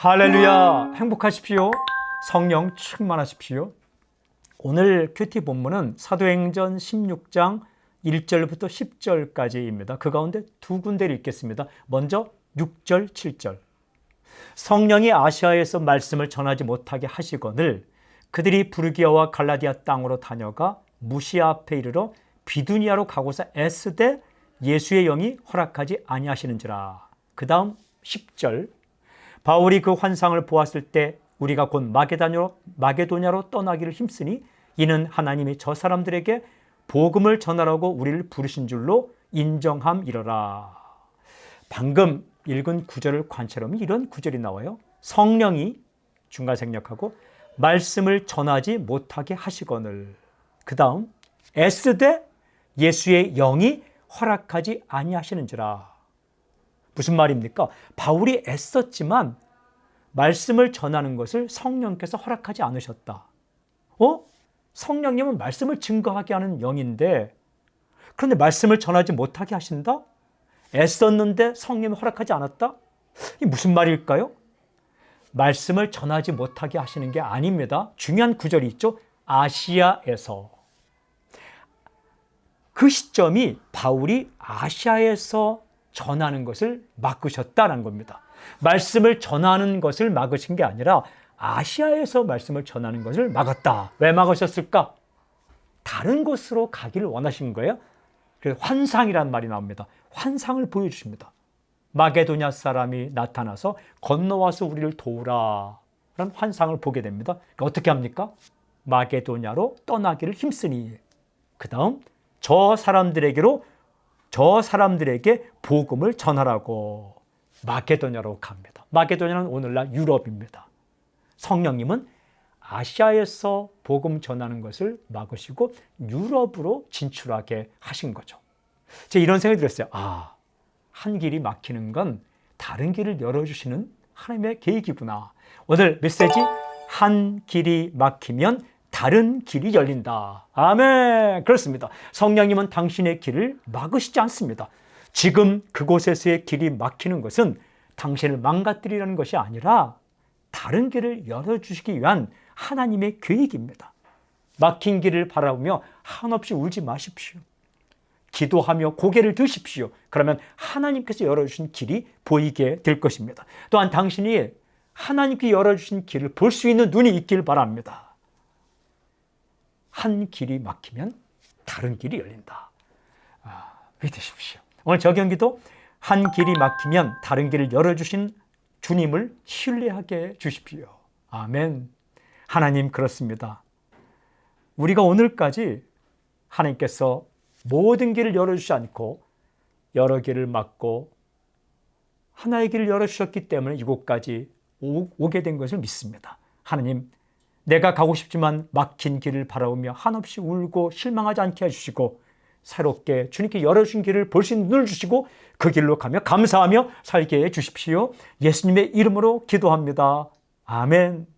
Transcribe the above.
할렐루야. 행복하십시오. 성령 충만하십시오. 오늘 큐티 본문은 사도행전 16장 1절부터 10절까지입니다. 그 가운데 두 군데를 읽겠습니다. 먼저 6절 7절. 성령이 아시아에서 말씀을 전하지 못하게 하시거늘 그들이 부르기아와 갈라디아 땅으로 다녀가 무시아 앞에 이르러 비두니아로 가고서 애쓰되 예수의 영이 허락하지 아니하시는지라. 그 다음 10절 바울이 그 환상을 보았을 때 우리가 곧 마게다냐로, 마게도냐로 떠나기를 힘쓰니 이는 하나님이 저 사람들에게 복음을 전하라고 우리를 부르신 줄로 인정함이러라. 방금 읽은 구절을 관찰하면 이런 구절이 나와요. 성령이 중간 생략하고 말씀을 전하지 못하게 하시거늘. 그 다음 애쓰되 예수의 영이 허락하지 아니하시는지라. 무슨 말입니까? 바울이 애썼지만 말씀을 전하는 것을 성령께서 허락하지 않으셨다. 어? 성령님은 말씀을 증거하게 하는 영인데 그런데 말씀을 전하지 못하게 하신다? 애썼는데 성령이 허락하지 않았다? 이 무슨 말일까요? 말씀을 전하지 못하게 하시는 게 아닙니다. 중요한 구절이 있죠. 아시아에서. 그 시점이 바울이 아시아에서 전하는 것을 막으셨다는 겁니다. 말씀을 전하는 것을 막으신 게 아니라 아시아에서 말씀을 전하는 것을 막았다. 왜 막으셨을까? 다른 곳으로 가기를 원하신 거예요. 그래서 환상이라는 말이 나옵니다. 환상을 보여주십니다. 마게도냐 사람이 나타나서 건너와서 우리를 도우라. 라는 환상을 보게 됩니다. 그러니까 어떻게 합니까? 마게도냐로 떠나기를 힘쓰니. 그 다음, 저 사람들에게로, 저 사람들에게 복음을 전하라고 마게도냐로 갑니다. 마게도냐는 오늘날 유럽입니다. 성령님은 아시아에서 복음 전하는 것을 막으시고 유럽으로 진출하게 하신 거죠. 제가 이런 생각이 들었어요. 아, 한 길이 막히는 건 다른 길을 열어주시는 하나님의 계획이구나. 오늘 메시지 한 길이 막히면 다른 길이 열린다. 아멘. 그렇습니다. 성령님은 당신의 길을 막으시지 않습니다. 지금 그곳에서의 길이 막히는 것은 당신을 망가뜨리라는 것이 아니라 다른 길을 열어주시기 위한 하나님의 계획입니다. 막힌 길을 바라보며 한없이 울지 마십시오. 기도하며 고개를 드십시오. 그러면 하나님께서 열어주신 길이 보이게 될 것입니다. 또한 당신이 하나님께 열어주신 길을 볼 수 있는 눈이 있길 바랍니다. 한 길이 막히면 다른 길이 열린다. 아, 믿으십시오. 오늘 저 경기도 한 길이 막히면 다른 길을 열어주신 주님을 신뢰하게 주십시오. 아멘. 하나님 그렇습니다. 우리가 오늘까지 하나님께서 모든 길을 열어주지 않고 여러 길을 막고 하나의 길을 열어주셨기 때문에 이곳까지 오, 게 된 것을 믿습니다. 하나님, 내가 가고 싶지만 막힌 길을 바라보며 한없이 울고 실망하지 않게 해주시고 새롭게 주님께 열어준 길을 볼 수 있는 눈을 주시고 그 길로 가며 감사하며 살게 해 주십시오. 예수님의 이름으로 기도합니다. 아멘.